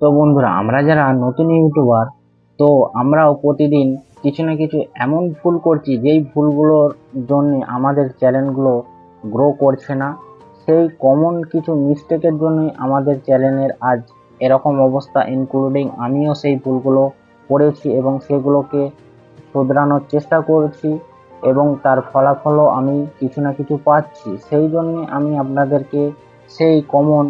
তো বন্ধুরা, আমরা যারা নতুন ইউটিউবার, তো আমরাও প্রতিদিন কিছু না কিছু এমন ভুল করছি, যেই ভুলগুলোর জন্য আমাদের চ্যানেলগুলো গ্রো করছে না, সেই কমন কিছু মিস্টেকের জন্যই আমাদের চ্যানেলের আজ এরকম অবস্থা ইনক্লুডিং আমিও সেই ভুলগুলো করেছি এবং সেগুলোকে শুধরানোর চেষ্টা করছি এবং তার ফলাফলও আমি কিছু না কিছু পাচ্ছি। সেই জন্যে আমি আপনাদেরকে সেই কমন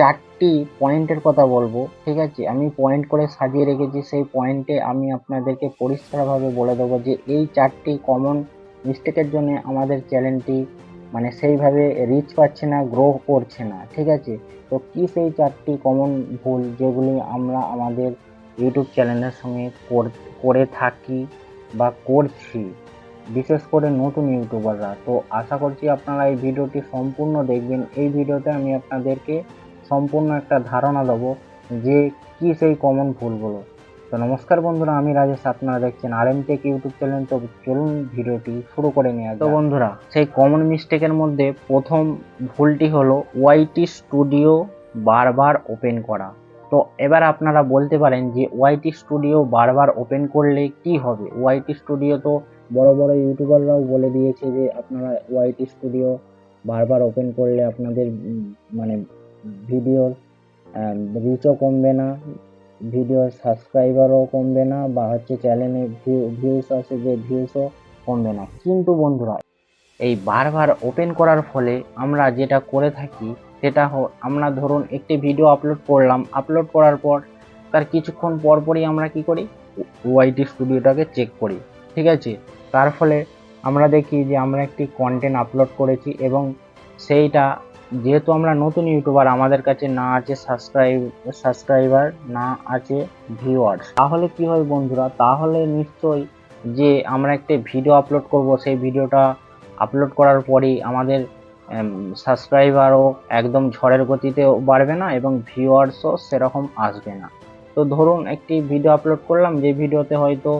চারটি পয়েন্টের কথা বলব, ঠিক আছে? আমি পয়েন্ট করে সাজিয়ে রেখেছি, সেই পয়েন্টে আমি আপনাদেরকে পরিষ্কারভাবে বলে দেবো যে এই চারটি কমন মিস্টেকের জন্য আমাদের চ্যানেলটি মানে সেইভাবে রিচ পাচ্ছে না গ্রো করছে না, ঠিক আছে? তো কি সেই চারটি কমন ভুল যেগুলি আমরা আমাদের ইউটিউব চ্যানেলের সঙ্গে কর- থাকি বা করছি? বিশেষ করে নতুন ইউটিউবাররা তো আশা করছি আপনারা এই ভিডিওটি সম্পূর্ণ দেখবেন। এই ভিডিওতে আমি আপনাদেরকে সম্পূর্ণ একটা ধারণা দেবো যে কি সেই কমন ভুলগুলো। তো নমস্কার বন্ধুরা আমি রাজেশ আপনারা দেখছেন R M tech YouTube channel তো চলুন ভিডিওটি শুরু করে নেওয়া তো বন্ধুরা সেই কমন মিস্টেকের মধ্যে প্রথম ভুলটি হলো ওয়াইটি স্টুডিও বারবার ওপেন করা। তো এবার আপনারা বলতে পারেন যে ওয়াইটি স্টুডিও বারবার ওপেন করলে কি হবে? ওয়াইটি স্টুডিও তো বড় বড় ইউটিউবাররাও বলে দিয়েছে যে আপনারা ওয়াইটি স্টুডিও বারবার ওপেন করলে আপনাদের মানে ভিডিওর রিচও কমবে না, ভিডিওর সাবস্ক্রাইবারও কমবে না, বা হচ্ছে চ্যানেলে ভিউস আছে যে ভিউসও কমবে না। কিন্তু বন্ধুরা, এই বারবার ওপেন করার ফলে আমরা যেটা করে থাকি, সেটা আমরা ধরুন একটি ভিডিও আপলোড করলাম আপলোড করার পর, তার কিছুক্ষণ পর পরই আমরা কি করি? ওয়াইটি স্টুডিওটাকে চেক করি, ঠিক আছে? তার ফলে আমরা দেখি যে আমরা একটি কন্টেন্ট আপলোড করেছি এবং সেইটা যেহেতু আমরা নতুন ইউটিউবার, আমাদের কাছে না আছে সাবস্ক্রাইব সাবস্ক্রাইবার না আছে ভিউয়ার্স তাহলে কি হয় বন্ধুরা? তাহলে নিশ্চয়ই যে আমরা একটা ভিডিও আপলোড করব, সেই ভিডিওটা আপলোড করার পরেই আমাদের সাবস্ক্রাইবারও একদম ঝড়ের গতিতেও বাড়বে না এবং ভিউয়ার্সও সেরকম আসবে না। তো ধরুন একটি ভিডিও আপলোড করলাম, যে ভিডিওতে হয়তো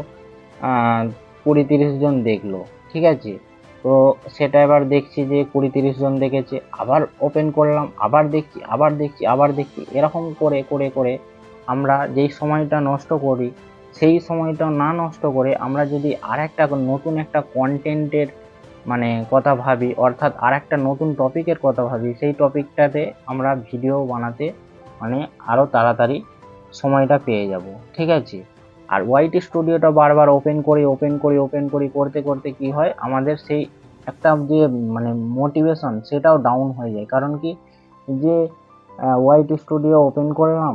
কুড়ি তিরিশ জন দেখল, ঠিক আছে? তো সেটা এবার দেখছি যে কুড়ি তিরিশ জন দেখেছে, আবার ওপেন করলাম, আবার দেখছি আবার দেখছি আবার দেখছি। এরকম করে করে করে আমরা যেই সময়টা নষ্ট করি, সেই সময়টা না নষ্ট করে আমরা যদি আর একটা নতুন একটা কন্টেন্টের মানে কথা ভাবি, অর্থাৎ আর একটা নতুন টপিকের কথা ভাবি, সেই টপিকটাতে আমরা ভিডিও বানাতে মানে আরও তাড়াতাড়ি সময়টা পেয়ে যাব। ঠিক আছে? আর ওয়াইটি স্টুডিওটা বারবার ওপেন করি ওপেন করি ওপেন করি, করতে করতে কি হয়? আমাদের সেই একটা যে মানে মোটিভেশন সেটাও ডাউন হয়ে যায়। কারণ কি? যে ওয়াইটি স্টুডিও ওপেন করলাম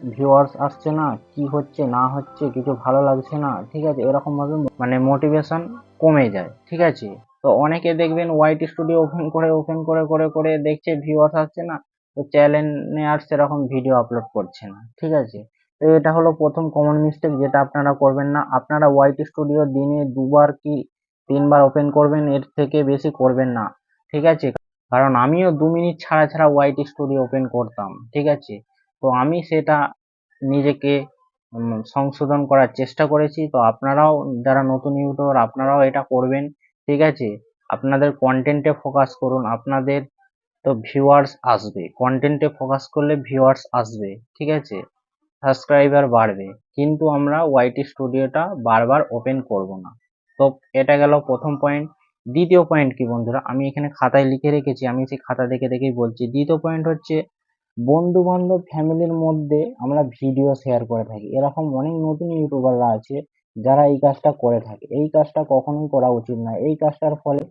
ভিউয়ার্স আসছে না, কি হচ্ছে, না হচ্ছে, কিছু ভালো লাগছে না, ঠিক আছে? এরকমভাবে মানে মোটিভেশন কমে যায়, ঠিক আছে? তো অনেকে দেখবেন ওয়াইটি স্টুডিও ওপেন করে ওপেন করে করে করে দেখছে ভিউয়ার্স আসছে না, তো চ্যানেলে আর সেরকম ভিডিও আপলোড করছে না, ঠিক আছে? তো এটা হলো প্রথম কমন মিস্টেক যেটা আপনারা করবেন না। আপনারা ওয়াইটি স্টুডিও দিনে দুবার কি তিনবার ওপেন করবেন, এর থেকে বেশি করবেন না। ঠিক আছে? কারণ আমিও দু মিনিট ছাড়া ছাড়া ওয়াইটি স্টুডিও ওপেন করতাম। ঠিক আছে? তো আমি সেটা নিজেকে সংশোধন করার চেষ্টা করেছি। তো আপনারাও, যারা নতুন ইউটিউবার আপনারাও এটা করবেন। ঠিক আছে? আপনাদের কন্টেন্টে ফোকাস করুন। আপনাদের তো ভিউয়ার্স আসবে। কন্টেন্টে ফোকাস করলে ভিউয়ার্স আসবে। ঠিক আছে? সাবস্ক্রাইবার বাড়বে। কিন্তু আমরা ওয়াইটি স্টুডিওটা বারবার ওপেন করব না। তো এটা গেল প্রথম পয়েন্ট দ্বিতীয় পয়েন্ট কি বন্ধুরা? আমি এখানে খাতায় লিখে রেখেছি। আমি সেই খাতা দেখে দেখেই বলছি। দ্বিতীয় পয়েন্ট হচ্ছে বন্ধু বান্ধব ফ্যামিলির মধ্যে আমরা ভিডিও শেয়ার করে থাকি। এরকম অনেক নতুন ইউটিউবাররা আছে যারা এই কাজটা করে থাকে। এই কাজটা কখনোই করা উচিত না। এই কাজটার ফলে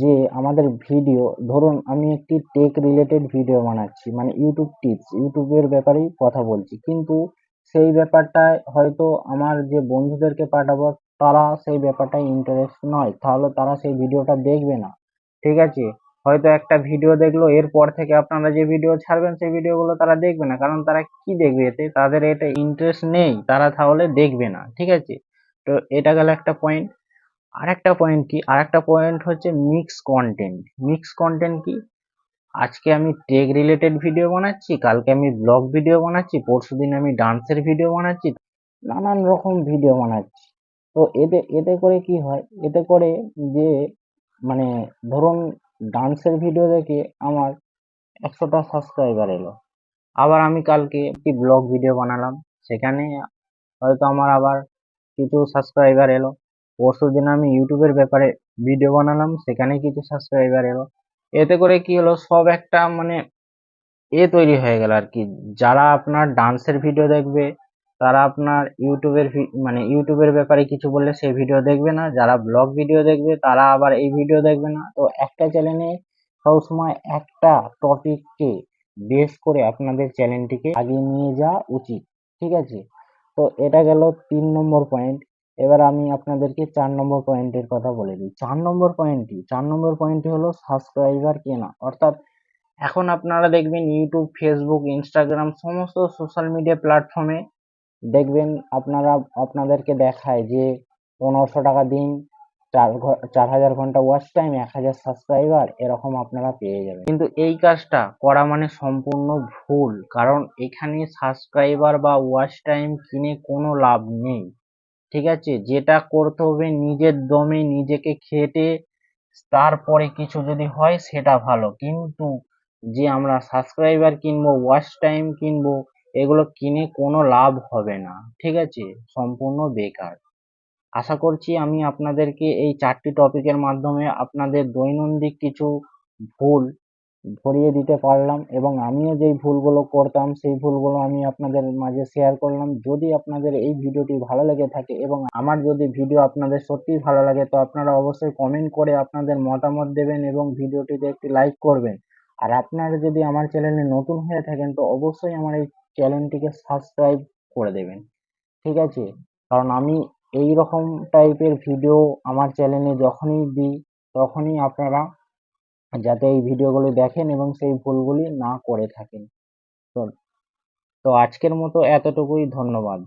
যে আমাদের ভিডিও ধরুন আমি একটি টেক রিলেটেড ভিডিও বানাচ্ছি মানে ইউটিউব টিপস ইউটিউবের ব্যাপারেই কথা বলছি। কিন্তু সেই ব্যাপারটায় হয়তো আমার যে বন্ধুদেরকে পাঠাবো, তারা সেই ব্যাপারটায় ইন্টারেস্ট নয়। তাহলে তারা সেই ভিডিওটা দেখবে না। ঠিক আছে? হয়তো একটা ভিডিও দেখল, এরপর থেকে আপনারা যে ভিডিও ছাড়বেন, সেই ভিডিওগুলো তারা দেখবে না। কারণ তারা কি দেখবে এতে? তাদের এটা ইন্টারেস্ট নেই। তারা তাহলে দেখবে না। ঠিক আছে? তো এটা গেল একটা পয়েন্ট আরেকটা পয়েন্ট কি? আরেকটা পয়েন্ট হচ্ছে মিক্স কন্টেন্ট মিক্স কন্টেন্ট কি? আজকে আমি টেক রিলেটেড ভিডিও বানাচ্ছি, কালকে আমি ব্লগ ভিডিও বানাচ্ছি পরশুদিন আমি ডান্সের ভিডিও বানাচ্ছি, নানান রকম ভিডিও বানাচ্ছি। তো এতে এতে করে কি হয়? এতে করে যে মানে ধরুন ডান্সের ভিডিও দেখে আমার একশোটা সাবস্ক্রাইবার এলো। আবার আমি কালকে একটি ব্লগ ভিডিও বানালাম, সেখানে হয়তো আমার আবার কিছু সাবস্ক্রাইবার এলো। পরশু দিন আমি ইউটিউবের ব্যাপারে ভিডিও বানালাম সেখানে কিছু সাবস্ক্রাইবার এলো। এতে করে কি হলো, সব একটা মানে এ তৈরি হয়ে গেল আর কি যারা আপনার ডান্সের ভিডিও দেখবে, তারা আপনার ইউটিউবের মানে ইউটিউবের ব্যাপারে কিছু বললে সেই ভিডিও দেখবে না। যারা ব্লগ ভিডিও দেখবে, তারা আবার এই ভিডিও দেখবে না। তো একটা চ্যানেলে সবসময় একটা টপিককে বেস করে আপনাদের চ্যানেলটিকে আগিয়ে নিয়ে যাওয়া উচিত। ঠিক আছে? তো এটা গেল তিন নম্বর পয়েন্ট এবার আমি আপনাদেরকে চার নম্বর পয়েন্টের কথা বলে দিই। চার নম্বর পয়েন্টটি চার নম্বর পয়েন্টটি হলো সাবস্ক্রাইবার কেনা। অর্থাৎ এখন আপনারা দেখবেন ইউটিউব ফেসবুক ইনস্টাগ্রাম সমস্ত সোশ্যাল মিডিয়া প্ল্যাটফর্মে দেখবেন আপনারা, আপনাদেরকে দেখায় যে পনেরোশো টাকা দিন, চার চার হাজার ঘণ্টা ওয়াচ টাইম এক হাজার সাবস্ক্রাইবার এরকম আপনারা পেয়ে যাবেন। কিন্তু এই কাজটা করা মানে সম্পূর্ণ ভুল। কারণ এখানে সাবস্ক্রাইবার বা ওয়াচ টাইম কিনে কোনো লাভ নেই। ঠিক আছে? যেটা করতে হবে নিজের দমে নিজেকে খেটে, তারপরে কিছু যদি হয় সেটা ভালো। কিন্তু যে আমরা সাবস্ক্রাইবার কিনবো ওয়াচ টাইম কিনবো, এগুলো কিনে কোনো লাভ হবে না। ঠিক আছে? সম্পূর্ণ বেকার। আশা করছি আমি আপনাদেরকে এই চারটি টপিকের মাধ্যমে আপনাদের দৈনন্দিন কিছু ভুল ধরিয়ে দিতে পারলাম এবং আমিও যেই ভুলগুলো করতাম, সেই ভুলগুলো আমি আপনাদের মাঝে শেয়ার করলাম। যদি আপনাদের এই ভিডিওটি ভালো লেগে থাকে এবং আমার যদি ভিডিও আপনাদের সত্যিই ভালো লাগে, তো আপনারা অবশ্যই কমেন্ট করে আপনাদের মতামত দেবেন এবং ভিডিওটিতে একটি লাইক করবেন। আর আপনারা যদি আমার চ্যানেলে নতুন হয়ে থাকেন, তো অবশ্যই আমার এই চ্যানেলটিকে সাবস্ক্রাইব করে দেবেন। ঠিক আছে? কারণ আমি এই রকম টাইপের ভিডিও আমার চ্যানেলে যখনই দিই, তখনই আপনারা যাতে এই ভিডিওগুলি দেখেন এবং সেই ভুলগুলি না করে থাকেন। তো তো আজকের মতো এতটুকুই, ধন্যবাদ।